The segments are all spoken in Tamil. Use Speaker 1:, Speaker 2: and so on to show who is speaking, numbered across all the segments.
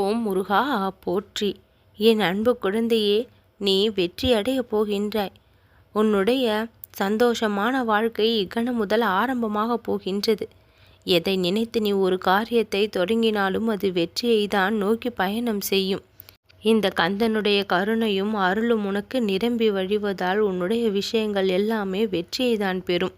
Speaker 1: ஓம் முருகா போற்றி. என் அன்பு குழந்தையே நீ வெற்றி அடைய போகின்றாய். உன்னுடைய சந்தோஷமான வாழ்க்கை இக்கணம் முதல் ஆரம்பமாக போகின்றது. எதை நினைத்து நீ ஒரு காரியத்தை தொடங்கினாலும் அது வெற்றியை தான் நோக்கி பயணம் செய்யும். இந்த கந்தனுடைய கருணையும் அருளும் உனக்கு நிரம்பி வழிவதால் உன்னுடைய விஷயங்கள் எல்லாமே வெற்றியை தான் பெறும்.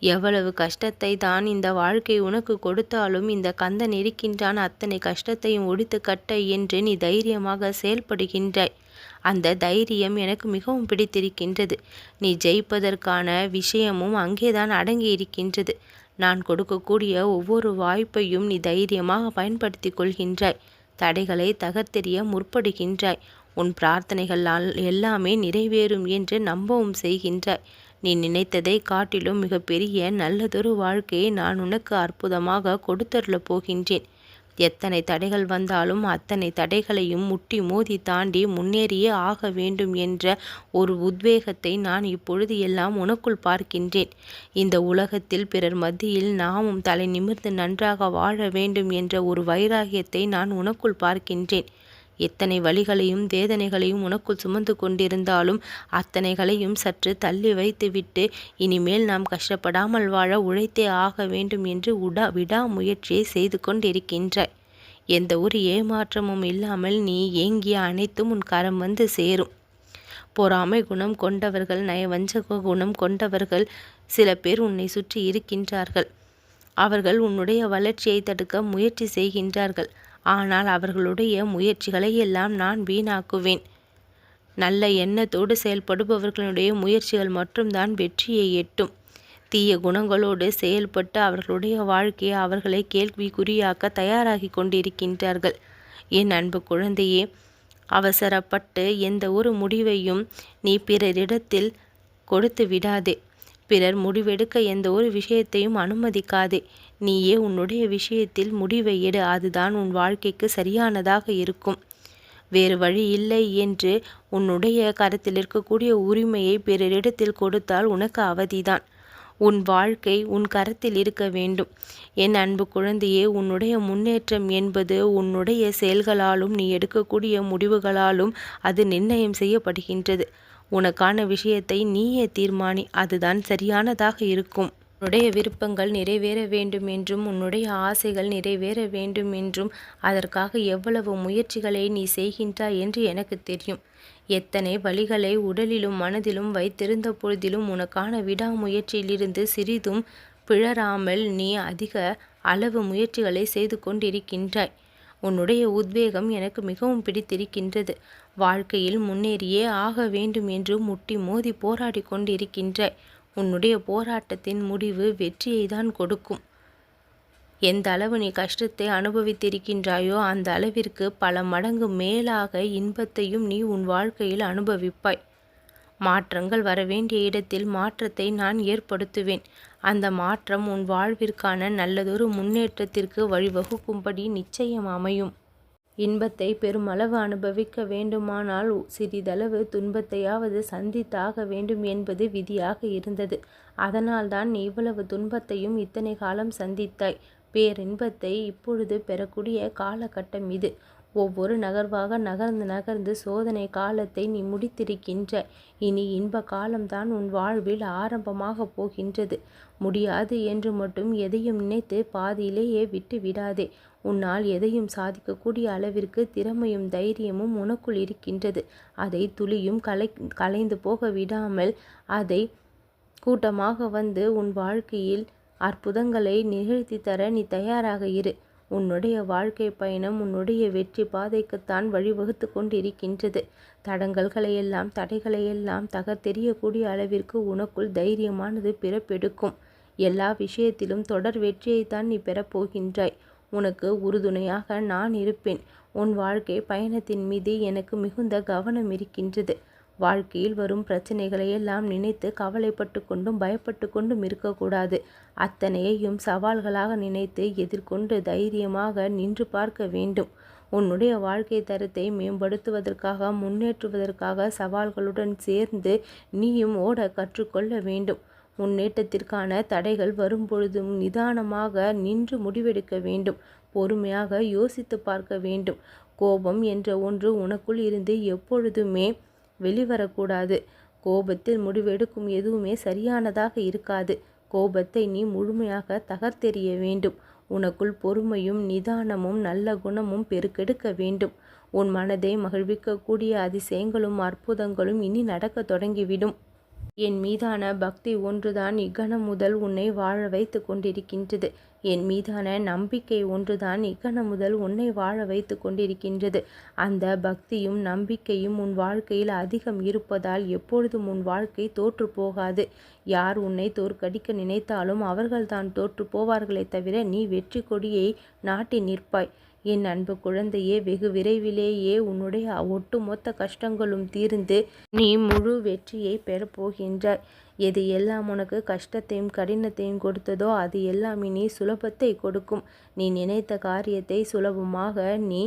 Speaker 1: எவ்வளவு கஷ்டத்தை தான் இந்த வாழ்க்கை உனக்கு கொடுத்தாலும் இந்த கந்தன் இருக்கின்றான். அத்தனை கஷ்டத்தையும் ஒடித்து கட்ட என்று நீ தைரியமாக செயல்படுகின்றாய். அந்த தைரியம் எனக்கு மிகவும் பிடித்திருக்கின்றது. நீ ஜெயிப்பதற்கான விஷயமும் அங்கேதான் அடங்கி இருக்கின்றது. நான் கொடுக்கக்கூடிய ஒவ்வொரு வாய்ப்பையும் நீ தைரியமாக பயன்படுத்தி கொள்கின்றாய். தடைகளை தகர்த்தெறிய முற்படுகின்றாய். உன் பிரார்த்தனைகளால் எல்லாமே நிறைவேறும் என்று நம்பவும் செய்கின்றாய். நீ நினைத்ததை காட்டிலும் மிகப்பெரிய நல்லதொரு வாழ்க்கையை நான் உனக்கு அற்புதமாக கொடுத்தருளப் போகின்றேன். எத்தனை தடைகள் வந்தாலும் அத்தனை தடைகளையும் முட்டி மோதி தாண்டி முன்னேறியே ஆக வேண்டும் என்ற ஒரு உத்வேகத்தை நான் இப்பொழுது எல்லாம் உனக்குள் பார்க்கின்றேன். இந்த உலகத்தில் பிறர் மத்தியில் நாமும் தலை நிமிர்ந்து நன்றாக வாழ வேண்டும் என்ற ஒரு வைராகியத்தை நான் உனக்குள் பார்க்கின்றேன். எத்தனை வழிகளையும் வேதனைகளையும் உனக்குள் சுமந்து கொண்டிருந்தாலும் அத்தனைகளையும் சற்று தள்ளி வைத்துவிட்டு இனிமேல் நாம் கஷ்டப்படாமல் வாழ உழைத்தே ஆக வேண்டும் என்று உடா விடாமுயற்சியை செய்து கொண்டிருக்கின்றாய். எந்த ஒரு ஏமாற்றமும் இல்லாமல் நீ ஏங்கிய அனைத்தும் உன் கரம் வந்து சேரும். பொறாமை குணம் கொண்டவர்கள் நயவஞ்சக குணம் கொண்டவர்கள் சில பேர் உன்னை சுற்றி இருக்கின்றார்கள். அவர்கள் உன்னுடைய வளர்ச்சியை தடுக்க முயற்சி செய்கின்றார்கள். ஆனால் அவர்களுடைய முயற்சிகளை எல்லாம் நான் வீணாக்குவேன். நல்ல எண்ணத்தோடு செயல்படுபவர்களுடைய முயற்சிகள் மட்டும்தான் வெற்றியை எட்டும். தீய குணங்களோடு செயல்பட்டு அவர்களுடைய வாழ்க்கையை அவர்களை கேள்விக்குறியாக்க தயாராகி கொண்டிருக்கின்றார்கள். என் அன்பு குழந்தையே அவசரப்பட்டு எந்த ஒரு முடிவையும் நீ பிறரிடத்தில் கொடுத்து விடாதே. பிறர் முடிவெடுக்க எந்த ஒரு விஷயத்தையும் அனுமதிக்காதே. நீயே உன்னுடைய விஷயத்தில் முடிவை எடு. அதுதான் உன் வாழ்க்கைக்கு சரியானதாக இருக்கும். வேறு வழி இல்லை என்று உன்னுடைய கரத்தில் இருக்கக்கூடிய உரிமையை பிறரிடத்தில் கொடுத்தால் உனக்கு அவதிதான். உன் வாழ்க்கை உன் கரத்தில் இருக்க வேண்டும். என் அன்பு குழந்தையே உன்னுடைய முன்னேற்றம் என்பது உன்னுடைய செயல்களாலும் நீ எடுக்கக்கூடிய முடிவுகளாலும் அது நிர்ணயம் செய்யப்படுகின்றது. உனக்கான விஷயத்தை நீயே தீர்மானி அதுதான் சரியானதாக இருக்கும். உன்னுடைய விருப்பங்கள் நிறைவேற வேண்டும் என்றும் உன்னுடைய ஆசைகள் நிறைவேற வேண்டும் என்றும் அதற்காக எவ்வளவு முயற்சிகளை நீ செய்கின்றாய் என்று எனக்கு தெரியும். எத்தனை வழிகளை உடலிலும் மனதிலும் வைத்திருந்த பொழுதிலும் உனக்கான விடாமுயற்சியிலிருந்து சிறிதும் பிழறாமல் நீ அதிக அளவு முயற்சிகளை செய்து கொண்டிருக்கின்றாய். உன்னுடைய உத்வேகம் எனக்கு மிகவும் பிடித்திருக்கின்றது. வாழ்க்கையில் முன்னேறியே ஆக வேண்டும் என்று முட்டி மோதி போராடி கொண்டிருக்கின்றாய். உன்னுடைய போராட்டத்தின் முடிவு வெற்றியை தான் கொடுக்கும். எந்த அளவு நீ கஷ்டத்தை அனுபவித்திருக்கின்றாயோ அந்த அளவிற்கு பல மடங்கு மேலாக இன்பத்தையும் நீ உன் வாழ்க்கையில் அனுபவிப்பாய். மாற்றங்கள் வரவேண்டிய இடத்தில் மாற்றத்தை நான் ஏற்படுத்துவேன். அந்த மாற்றம் உன் வாழ்விற்கான நல்லதொரு முன்னேற்றத்திற்கு வழிவகுக்கும்படி நிச்சயம் அமையும். இன்பத்தை பெருமளவு அனுபவிக்க வேண்டுமானால் சிறிதளவு துன்பத்தையாவது சந்தித்தாக வேண்டும் என்பது விதியாக இருந்தது. அதனால்தான் நீ இவ்வளவு துன்பத்தையும் இத்தனை காலம் சந்தித்தாய். பேரின்பத்தை இப்பொழுது பெறக்கூடிய காலகட்டம் இது. ஒவ்வொரு நகர்வாக நகர்ந்து நகர்ந்து சோதனை காலத்தை நீ முடித்திருக்கின்ற இனி இன்ப காலம்தான் உன் வாழ்வில் ஆரம்பமாக போகின்றது. முடியாது என்று மட்டும் எதையும் நினைத்து பாதியிலேயே விட்டு விடாதே. உன்னால் எதையும் சாதிக்கக்கூடிய அளவிற்கு திறமையும் தைரியமும் உனக்குள் இருக்கின்றது. அதை துளியும் கலை கலைந்து போக விடாமல் அதை கூட்டமாக வந்து உன் வாழ்க்கையில் அற்புதங்களை நிகழ்த்தி தர நீ தயாராக இரு. உன்னுடைய வாழ்க்கை பயணம் உன்னுடைய வெற்றி பாதைக்குத்தான் வழிவகுத்து கொண்டிருக்கின்றது. தடங்கல்களையெல்லாம் தடைகளையெல்லாம் தகர்த்தெறியக்கூடிய அளவிற்கு உனக்குள் தைரியமானது பிறப்பெடுக்கும். எல்லா விஷயத்திலும் தொடர் வெற்றியைத்தான் நீ பெறப்போகின்றாய். உனக்கு உறுதுணையாக நான் இருப்பேன். உன் வாழ்க்கை பயணத்தின் மீது எனக்கு மிகுந்த கவனம் இருக்கின்றது. வாழ்க்கையில் வரும் பிரச்சனைகளை எல்லாம் நினைத்து கவலைப்பட்டு கொண்டும் பயப்பட்டு கொண்டும் இருக்கக்கூடாது. அத்தனையையும் சவால்களாக நினைத்து எதிர்கொண்டு தைரியமாக நின்று பார்க்க வேண்டும். உன்னுடைய வாழ்க்கை தரத்தை மேம்படுத்துவதற்காக முன்னேற்றுவதற்காக சவால்களுடன் சேர்ந்து நீயும் ஓட கற்றுக்கொள்ள வேண்டும். முன்னேற்றத்திற்கான தடைகள் வரும்பொழுதும் நிதானமாக நின்று முடிவெடுக்க வேண்டும். பொறுமையாக யோசித்து பார்க்க வேண்டும். கோபம் என்ற ஒன்று உனக்குள் இருந்து எப்பொழுதுமே வெளிவரக்கூடாது. கோபத்தில் முடிவெடுக்கும் எதுவுமே சரியானதாக இருக்காது. கோபத்தை நீ முழுமையாக தகர்த்தெறிய வேண்டும். உனக்குள் பொறுமையும் நிதானமும் நல்ல குணமும் பெருக்கெடுக்க வேண்டும். உன் மனதை மகிழ்விக்கக்கூடிய அதிசயங்களும் அற்புதங்களும் இனி நடக்கத் தொடங்கிவிடும். என் மீதான பக்தி ஒன்றுதான் இக்கணம் முதல் உன்னை வாழ வைத்து கொண்டிருக்கின்றது. என் மீதான நம்பிக்கை ஒன்றுதான் இக்கணம் முதல் உன்னை வாழ வைத்து கொண்டிருக்கின்றது. அந்த பக்தியும் நம்பிக்கையும் உன் வாழ்க்கையில் அதிகம் இருப்பதால் எப்பொழுதும் உன் வாழ்க்கை தோற்று போகாது. யார் உன்னை தோற்கடிக்க நினைத்தாலும் அவர்கள்தான் தோற்று போவார்களே தவிர நீ வெற்றி கொடியை நாட்டி நிற்பாய். என் அன்பு குழந்தையே வெகு விரைவிலேயே உன்னுடைய ஒட்டுமொத்த கஷ்டங்களும் தீர்ந்து நீ முழு வெற்றியை பெறப்போகின்றாய் எது எல்லாம் உனக்கு கஷ்டத்தையும் கடினத்தையும் கொடுத்ததோ அது எல்லாம் இனி சுலபத்தை கொடுக்கும். நீ நினைத்த காரியத்தை சுலபமாக நீ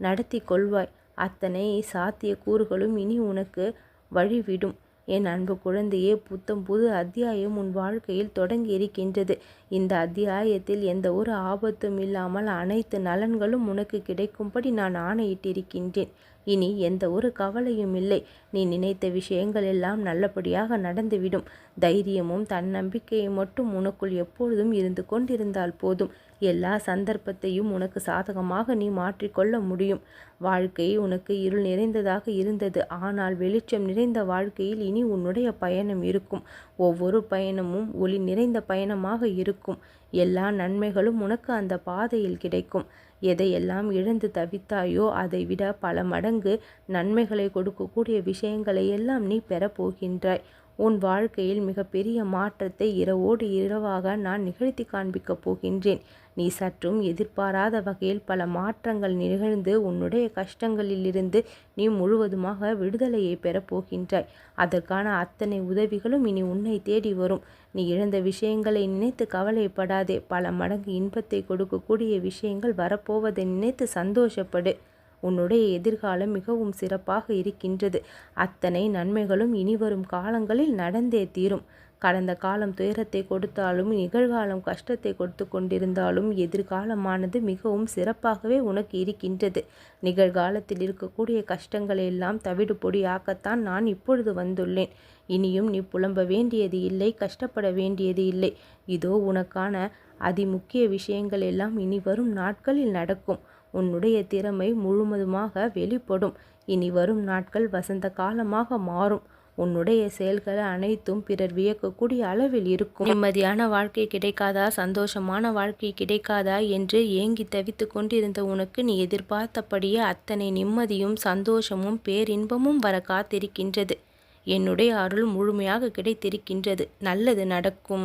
Speaker 1: நடத்தி கொள்வாய். அத்தனை சாத்திய கூறுகளும் இனி உனக்கு வழிவிடும். என் அன்பு குழந்தையே புத்தம் புது அத்தியாயம் உன் வாழ்க்கையில் தொடங்கி இருக்கின்றது இந்த அத்தியாயத்தில் எந்த ஒரு ஆபத்தும் இல்லாமல் அனைத்து நலன்களும் உனக்கு கிடைக்கும்படி நான் ஆணையிட்டிருக்கின்றேன். இனி எந்த ஒரு கவலையும் இல்லை. நீ நினைத்த விஷயங்கள் எல்லாம் நல்லபடியாக நடந்துவிடும். தைரியமும் தன்னம்பிக்கையும் மட்டும் உனக்குள் எப்பொழுதும் இருந்து கொண்டிருந்தால் போதும். எல்லா சந்தர்ப்பத்தையும் உனக்கு சாதகமாக நீ மாற்றிக்கொள்ள முடியும். வாழ்க்கை உனக்கு இருள் நிறைந்ததாக இருந்தது. ஆனால் வெளிச்சம் நிறைந்த வாழ்க்கையில் இனி உன்னுடைய பயணம் இருக்கும். ஒவ்வொரு பயணமும் ஒளி நிறைந்த பயணமாக இருக்கும். எல்லா நன்மைகளும் உனக்கு அந்த பாதையில் கிடைக்கும். எதையெல்லாம் இழந்து தவித்தாயோ அதை விட பல மடங்கு நன்மைகளை கொடுக்கக்கூடிய விஷயங்களை எல்லாம் நீ பெறப்போகின்றாய். உன் வாழ்க்கையில் மிகப்பெரிய மாற்றத்தை இரவோடு இரவாக நான் நிகழ்த்தி காண்பிக்கப் போகின்றேன். நீ சற்றும் எதிர்பாராத வகையில் பல மாற்றங்கள் நிகழ்ந்து உன்னுடைய கஷ்டங்களிலிருந்து நீ முழுவதுமாக விடுதலையை பெறப் போகின்றாய். அதற்கான அத்தனை உதவிகளும் இனி உன்னை தேடி வரும். நீ இழந்த விஷயங்களை நினைத்து கவலைப்படாதே. பல மடங்கு இன்பத்தை கொடுக்கக்கூடிய விஷயங்கள் வரப்போவதை நினைத்து சந்தோஷப்படு. உன்னுடைய எதிர்காலம் மிகவும் சிறப்பாக இருக்கின்றது. அத்தனை நன்மைகளும் இனிவரும் காலங்களில் நடந்தே தீரும். கடந்த காலம் துயரத்தை கொடுத்தாலும் நிகழ்காலம் கஷ்டத்தை கொடுத்து கொண்டிருந்தாலும் எதிர்காலமானது மிகவும் சிறப்பாகவே உனக்கு இருக்கின்றது. நிகழ்காலத்தில் இருக்கக்கூடிய கஷ்டங்களை எல்லாம் தவிடு பொடியாக்கத்தான் நான் இப்பொழுது வந்துள்ளேன். இனியும் நீ புலம்ப வேண்டியது இல்லை கஷ்டப்பட வேண்டியது இல்லை. இதோ உனக்கான அதிமுக்கிய விஷயங்கள் எல்லாம் இனி வரும் நாட்களில் நடக்கும். உன்னுடைய திறமை முழுவதுமாக வெளிப்படும். இனி வரும் நாட்கள் வசந்த காலமாக மாறும். உன்னுடைய செயல்கள் அனைத்தும் பிறர் வியக்கக்கூடிய அளவில் இருக்கும். நிம்மதியான வாழ்க்கை கிடைக்காதா? சந்தோஷமான வாழ்க்கை கிடைக்காதா? என்று ஏங்கி தவித்து கொண்டிருந்த உனக்கு நீ எதிர்பார்த்தபடியே அத்தனை நிம்மதியும் சந்தோஷமும் பேரின்பமும் வர காத்திருக்கின்றது. என்னுடைய அருள் முழுமையாக கிடைத்திருக்கின்றது. நல்லது நடக்கும்.